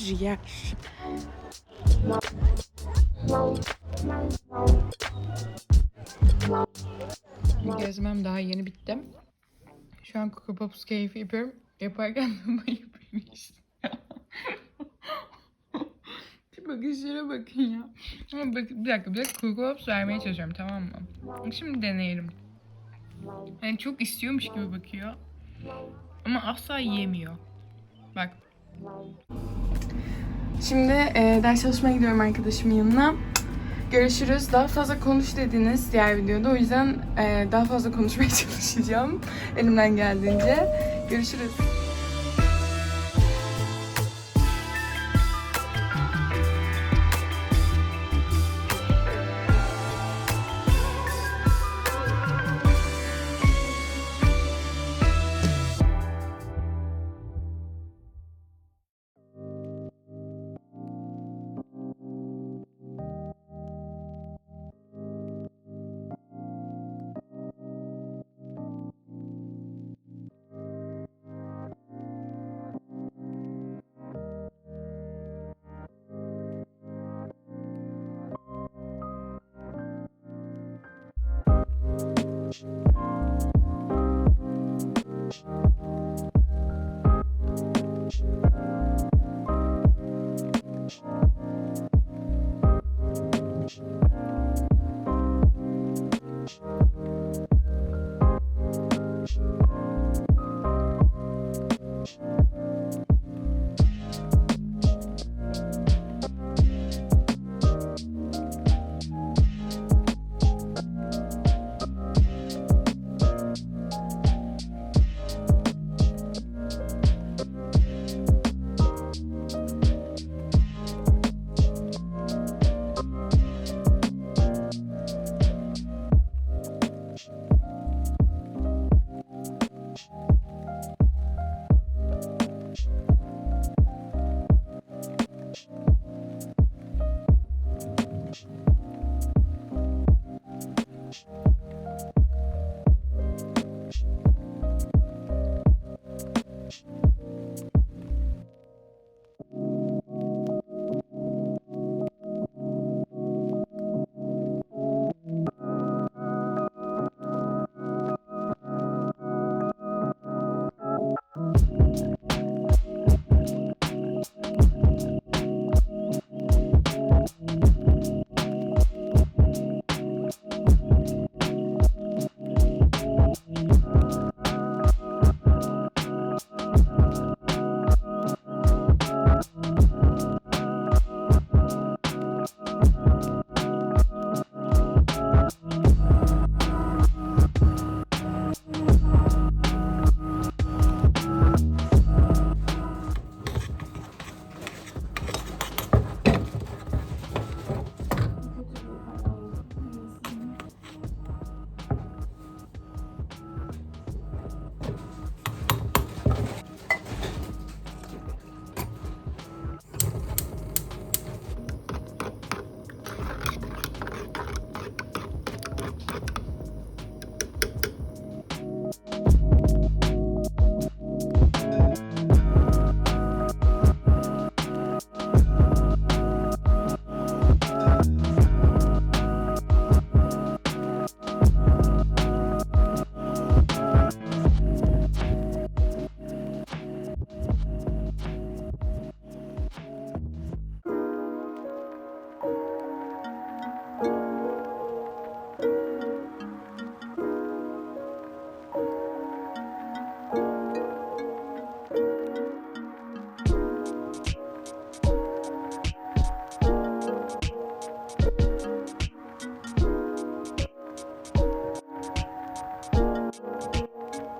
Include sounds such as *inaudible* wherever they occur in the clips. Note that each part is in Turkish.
yer. Gezmem daha yeni bitti. Şu an Coco Pops keyfi yapıyorum. Yaparken *laughs* de bayılmış. *laughs* Şu bakışlara bakın ya. Ama bak, bir dakika bir dakika Coco Pops vermeye çalışıyorum tamam mı? Şimdi deneyelim. Yani çok istiyormuş gibi bakıyor. Ama asla yiyemiyor. Bak. Şimdi e, ders çalışmaya gidiyorum arkadaşımın yanına. Görüşürüz. Daha fazla konuş dediniz diğer videoda. O yüzden e, daha fazla konuşmaya *laughs* çalışacağım. Elimden geldiğince. Görüşürüz. え?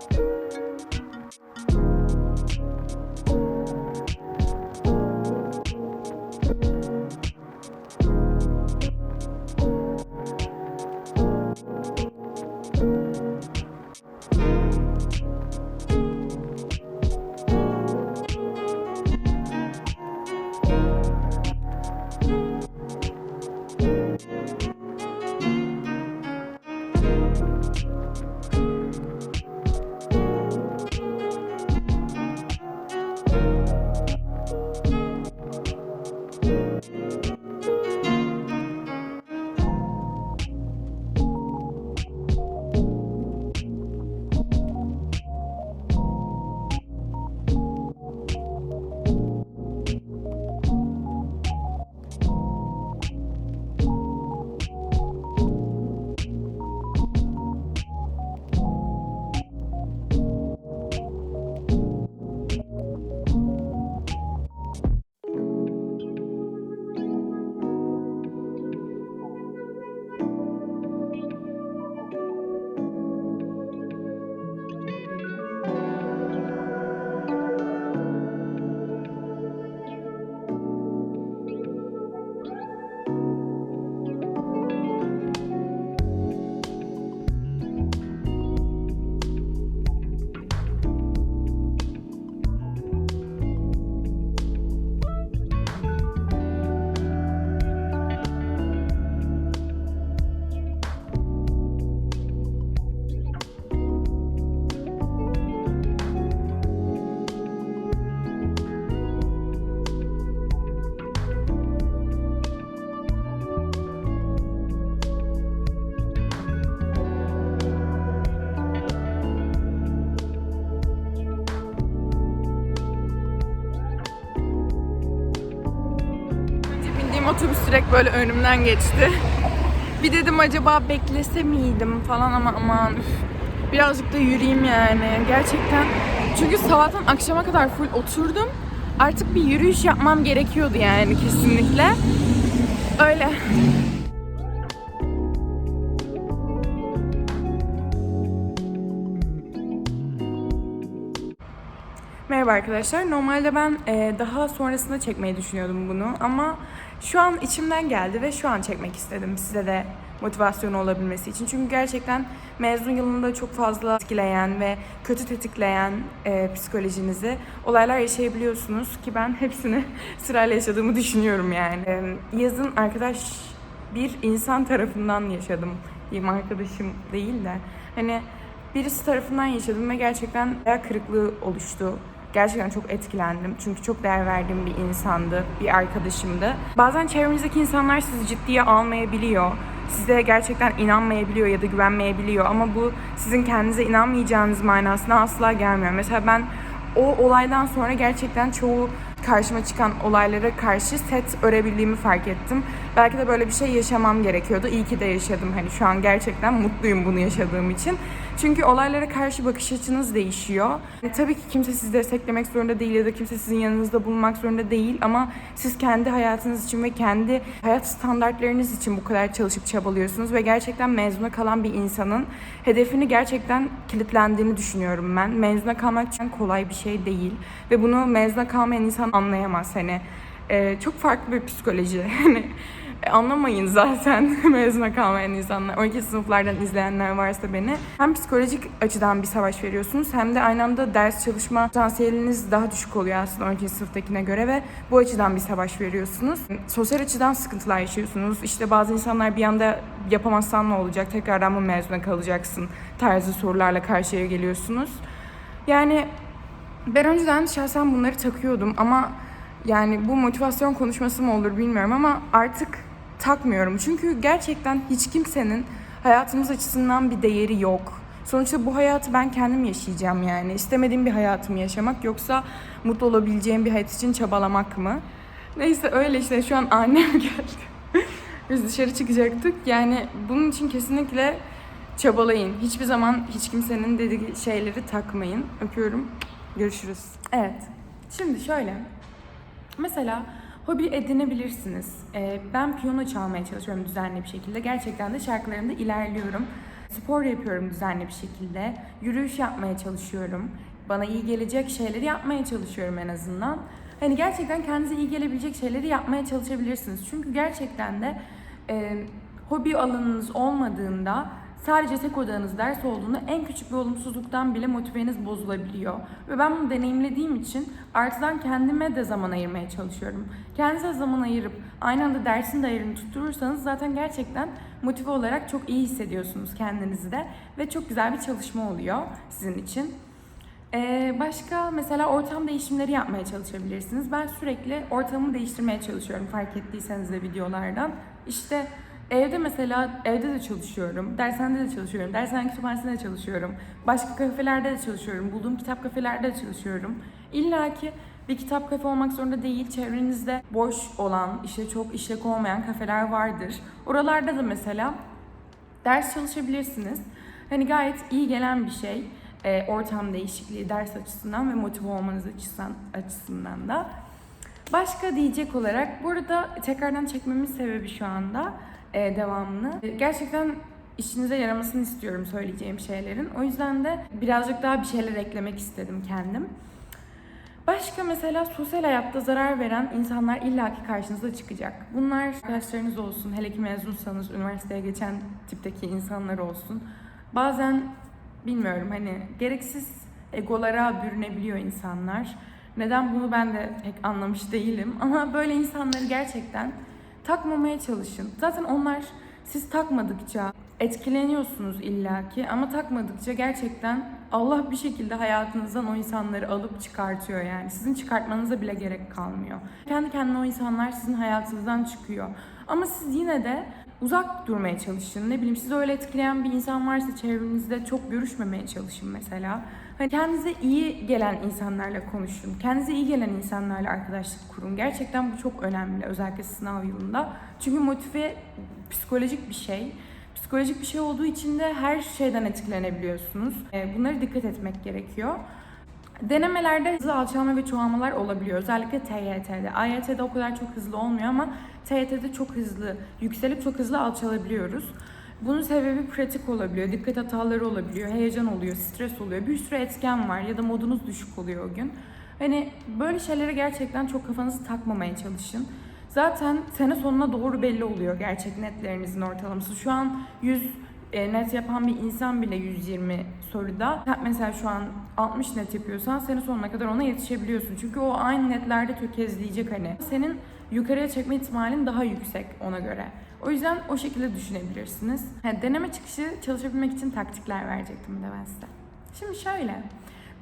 Otobüs direkt böyle önümden geçti. Bir dedim acaba beklese miydim falan ama aman. Birazcık da yürüyeyim yani gerçekten. Çünkü sabahtan akşama kadar full oturdum. Artık bir yürüyüş yapmam gerekiyordu yani kesinlikle. Öyle. Merhaba arkadaşlar. Normalde ben e, daha sonrasında çekmeyi düşünüyordum bunu ama şu an içimden geldi ve şu an çekmek istedim size de motivasyon olabilmesi için. Çünkü gerçekten mezun yılında çok fazla etkileyen ve kötü tetikleyen e, psikolojinizi olaylar yaşayabiliyorsunuz ki ben hepsini *laughs* sırayla yaşadığımı düşünüyorum yani. E, yazın arkadaş bir insan tarafından yaşadım. Diyeyim arkadaşım değil de. Hani birisi tarafından yaşadım ve gerçekten hayal kırıklığı oluştu. Gerçekten çok etkilendim. Çünkü çok değer verdiğim bir insandı, bir arkadaşımdı. Bazen çevrenizdeki insanlar sizi ciddiye almayabiliyor. Size gerçekten inanmayabiliyor ya da güvenmeyebiliyor. Ama bu sizin kendinize inanmayacağınız manasına asla gelmiyor. Mesela ben o olaydan sonra gerçekten çoğu karşıma çıkan olaylara karşı set örebildiğimi fark ettim. Belki de böyle bir şey yaşamam gerekiyordu. İyi ki de yaşadım. Hani şu an gerçekten mutluyum bunu yaşadığım için. Çünkü olaylara karşı bakış açınız değişiyor. E, tabii ki kimse sizi desteklemek zorunda değil ya da kimse sizin yanınızda bulunmak zorunda değil ama siz kendi hayatınız için ve kendi hayat standartlarınız için bu kadar çalışıp çabalıyorsunuz ve gerçekten mezuna kalan bir insanın hedefini gerçekten kilitlendiğini düşünüyorum ben. Mezuna kalmak için kolay bir şey değil ve bunu mezuna kalmayan insan anlayamaz hani. E, çok farklı bir psikoloji. *laughs* E, anlamayın zaten *laughs* mezuna kalmayan insanlar. 12 sınıflardan izleyenler varsa beni. Hem psikolojik açıdan bir savaş veriyorsunuz hem de aynı anda ders çalışma potansiyeliniz daha düşük oluyor aslında 12 sınıftakine göre ve bu açıdan bir savaş veriyorsunuz. Sosyal açıdan sıkıntılar yaşıyorsunuz. İşte bazı insanlar bir anda yapamazsan ne olacak, tekrardan mı mezuna kalacaksın tarzı sorularla karşıya geliyorsunuz. Yani ben önceden şahsen bunları takıyordum ama yani bu motivasyon konuşması mı olur bilmiyorum ama artık takmıyorum. Çünkü gerçekten hiç kimsenin hayatımız açısından bir değeri yok. Sonuçta bu hayatı ben kendim yaşayacağım yani. İstemediğim bir hayatımı yaşamak yoksa mutlu olabileceğim bir hayat için çabalamak mı? Neyse öyle işte şu an annem *laughs* geldi. Biz dışarı çıkacaktık. Yani bunun için kesinlikle çabalayın. Hiçbir zaman hiç kimsenin dediği şeyleri takmayın. Öpüyorum. Görüşürüz. Evet. Şimdi şöyle. Mesela hobi edinebilirsiniz. Ee, ben piyano çalmaya çalışıyorum düzenli bir şekilde. Gerçekten de şarkılarımda ilerliyorum. Spor yapıyorum düzenli bir şekilde. Yürüyüş yapmaya çalışıyorum. Bana iyi gelecek şeyleri yapmaya çalışıyorum en azından. Hani gerçekten kendinize iyi gelebilecek şeyleri yapmaya çalışabilirsiniz. Çünkü gerçekten de e, hobi alanınız olmadığında sadece tek odağınız ders olduğunda en küçük bir olumsuzluktan bile motiveniz bozulabiliyor. Ve ben bunu deneyimlediğim için artıdan kendime de zaman ayırmaya çalışıyorum. Kendinize zaman ayırıp aynı anda dersin de ayarını tutturursanız zaten gerçekten motive olarak çok iyi hissediyorsunuz kendinizi de. Ve çok güzel bir çalışma oluyor sizin için. Ee, başka mesela ortam değişimleri yapmaya çalışabilirsiniz. Ben sürekli ortamımı değiştirmeye çalışıyorum fark ettiyseniz de videolardan. İşte evde mesela evde de çalışıyorum, dershanede de çalışıyorum, dershane kütüphanesinde de çalışıyorum, başka kafelerde de çalışıyorum, bulduğum kitap kafelerde de çalışıyorum. İlla ki bir kitap kafe olmak zorunda değil, çevrenizde boş olan, işte çok işlek olmayan kafeler vardır. Oralarda da mesela ders çalışabilirsiniz. Hani gayet iyi gelen bir şey. E, ortam değişikliği ders açısından ve motive olmanız açısından, açısından da. Başka diyecek olarak burada tekrardan çekmemin sebebi şu anda e, devamını. E, gerçekten işinize yaramasını istiyorum söyleyeceğim şeylerin. O yüzden de birazcık daha bir şeyler eklemek istedim kendim. Başka mesela sosyal hayatta zarar veren insanlar illaki karşınıza çıkacak. Bunlar arkadaşlarınız olsun, hele ki mezunsanız üniversiteye geçen tipteki insanlar olsun. Bazen bilmiyorum hani gereksiz egolara bürünebiliyor insanlar. Neden bunu ben de pek anlamış değilim ama böyle insanları gerçekten takmamaya çalışın. Zaten onlar siz takmadıkça etkileniyorsunuz illaki ama takmadıkça gerçekten Allah bir şekilde hayatınızdan o insanları alıp çıkartıyor yani. Sizin çıkartmanıza bile gerek kalmıyor. Kendi kendine o insanlar sizin hayatınızdan çıkıyor. Ama siz yine de uzak durmaya çalışın. Ne bileyim sizi öyle etkileyen bir insan varsa çevrenizde çok görüşmemeye çalışın mesela. Hani kendinize iyi gelen insanlarla konuşun. Kendinize iyi gelen insanlarla arkadaşlık kurun. Gerçekten bu çok önemli özellikle sınav yılında. Çünkü motive psikolojik bir şey. Psikolojik bir şey olduğu için de her şeyden etkilenebiliyorsunuz. Ee, Bunlara dikkat etmek gerekiyor. Denemelerde hızlı alçalma ve çoğalmalar olabiliyor. Özellikle TYT'de. AYT'de o kadar çok hızlı olmuyor ama TYT'de çok hızlı yükselip çok hızlı alçalabiliyoruz. Bunun sebebi pratik olabiliyor, dikkat hataları olabiliyor, heyecan oluyor, stres oluyor. Bir sürü etken var ya da modunuz düşük oluyor o gün. Hani böyle şeylere gerçekten çok kafanızı takmamaya çalışın. Zaten sene sonuna doğru belli oluyor gerçek netlerinizin ortalaması. Şu an 100 e, net yapan bir insan bile 120 soruda. Mesela şu an 60 net yapıyorsan sene sonuna kadar ona yetişebiliyorsun. Çünkü o aynı netlerde tökezleyecek hani. Senin yukarıya çekme ihtimalin daha yüksek ona göre. O yüzden o şekilde düşünebilirsiniz. Ha, deneme çıkışı çalışabilmek için taktikler verecektim bir de ben size. Şimdi şöyle.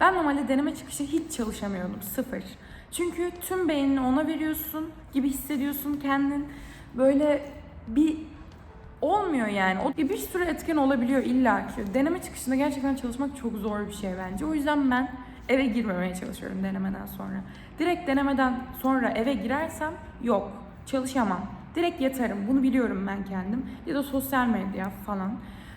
Ben normalde deneme çıkışı hiç çalışamıyordum. Sıfır. Çünkü tüm beynini ona veriyorsun gibi hissediyorsun kendin. Böyle bir olmuyor yani. O bir sürü etken olabiliyor illa ki. Deneme çıkışında gerçekten çalışmak çok zor bir şey bence. O yüzden ben eve girmemeye çalışıyorum denemeden sonra. Direkt denemeden sonra eve girersem yok. Çalışamam. Direkt yatarım. Bunu biliyorum ben kendim. Ya da sosyal medya falan.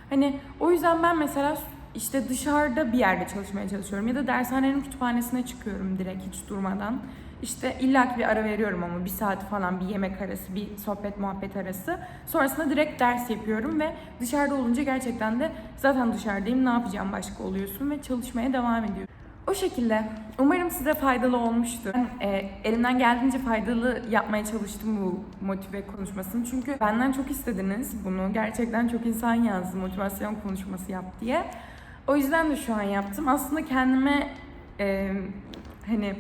Hani o yüzden ben mesela işte dışarıda bir yerde çalışmaya çalışıyorum. Ya da dershanenin kütüphanesine çıkıyorum direkt hiç durmadan. İşte illaki bir ara veriyorum ama bir saat falan bir yemek arası, bir sohbet muhabbet arası. Sonrasında direkt ders yapıyorum ve dışarıda olunca gerçekten de zaten dışarıdayım ne yapacağım başka oluyorsun ve çalışmaya devam ediyorum. O şekilde. Umarım size faydalı olmuştur. Ben e, elimden geldiğince faydalı yapmaya çalıştım bu motive konuşmasını. Çünkü benden çok istediniz bunu. Gerçekten çok insan yazdı motivasyon konuşması yap diye. O yüzden de şu an yaptım. Aslında kendime e, hani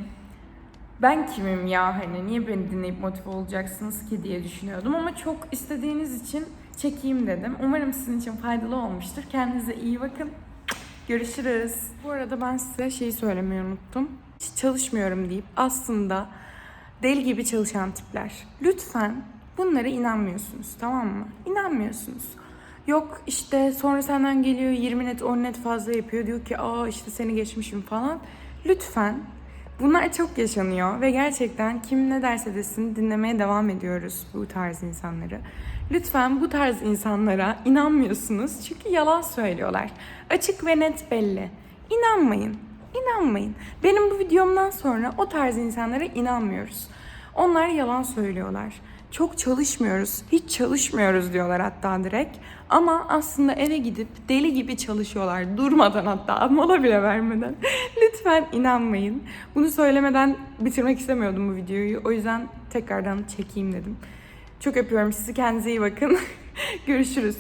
ben kimim ya hani niye beni dinleyip motive olacaksınız ki diye düşünüyordum ama çok istediğiniz için çekeyim dedim. Umarım sizin için faydalı olmuştur. Kendinize iyi bakın. Görüşürüz. Bu arada ben size şeyi söylemeyi unuttum. Hiç çalışmıyorum deyip aslında deli gibi çalışan tipler. Lütfen bunlara inanmıyorsunuz tamam mı? İnanmıyorsunuz. Yok işte sonra senden geliyor 20 net 10 net fazla yapıyor. Diyor ki aa işte seni geçmişim falan. Lütfen Bunlar çok yaşanıyor ve gerçekten kim ne derse desin dinlemeye devam ediyoruz bu tarz insanları. Lütfen bu tarz insanlara inanmıyorsunuz çünkü yalan söylüyorlar. Açık ve net belli. İnanmayın. İnanmayın. Benim bu videomdan sonra o tarz insanlara inanmıyoruz. Onlar yalan söylüyorlar. Çok çalışmıyoruz. Hiç çalışmıyoruz diyorlar hatta direkt. Ama aslında eve gidip deli gibi çalışıyorlar. Durmadan hatta *laughs* mola bile vermeden. *laughs* Lütfen inanmayın. Bunu söylemeden bitirmek istemiyordum bu videoyu. O yüzden tekrardan çekeyim dedim. Çok öpüyorum sizi. Kendinize iyi bakın. *laughs* Görüşürüz.